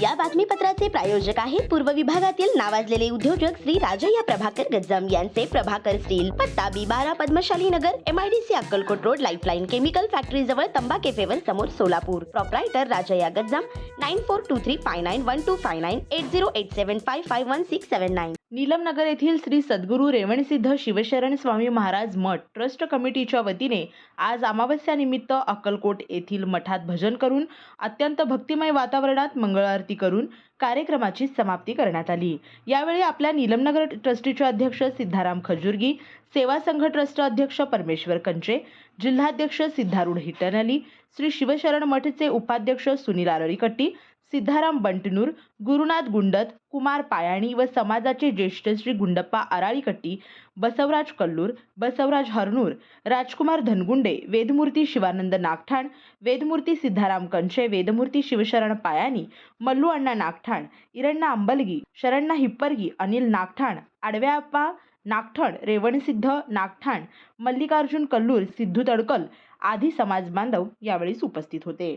या बातमीपत्राचे प्रायोजक आहेत. पूर्व विभागातील नावाजलेले उद्योजक श्री राजय्या प्रभाकर गज्जम यांचे प्रभाकर स्टील पत्ता बी बारा Padmashali Nagar MIDC Akkalkot road Lifeline chemical factory जवळ तंबा केफेवर समोर Solapur. Proprietor Rajayya Gajjam nine four two three five nine one two five nine eight zero eight seven five five one six seven nine Neelamnagar येथील श्री सद्गुरू रेवणसिद्ध शिवशरण स्वामी महाराज मठ trust कमिटीच्या वतीने आज अमावस्यानिमित्त अक्कलकोट येथील मठात भजन करून अत्यंत भक्तिमय वातावरणात मंगळ आरती करून कार्यक्रमाची समाप्ती करण्यात आली. यावेळी आपल्या नीलमनगर ट्रस्टीचे अध्यक्ष सिद्धाराम खजुर्गी सेवा संघ ट्रस्ट अध्यक्ष परमेश्वर कंचे जिल्हाध्यक्ष सिद्धारूढ हिटनली श्री शिवशरण मठचे उपाध्यक्ष सुनील आरळीकट्टी सिद्धाराम बंटनूर गुरुनाथ गुंडत कुमार पायाणी व समाजाचे ज्येष्ठ श्री गुंडप्पा आराळीकट्टी बसवराज कल्लूर बसवराज हरनूर राजकुमार धनगुंडे वेदमूर्ती शिवानंद नागठाण वेदमूर्ती सिद्धाराम कंचे वेदमूर्ती शिवशरण पायानी मल्लू अण्णा नागठाण इरण्णा अंबलगी शरण्णा हिप्परगी अनिल नागठाण आडव्याप्पा नागठण रेवणसिद्ध नागठाण मल्लिकार्जुन कल्लूर सिद्धू तडकल आदी समाज बांधव यावेळी उपस्थित होते.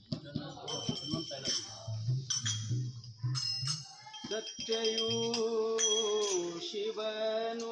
ಸತ್ಯಯೂ ಶಿವನೂ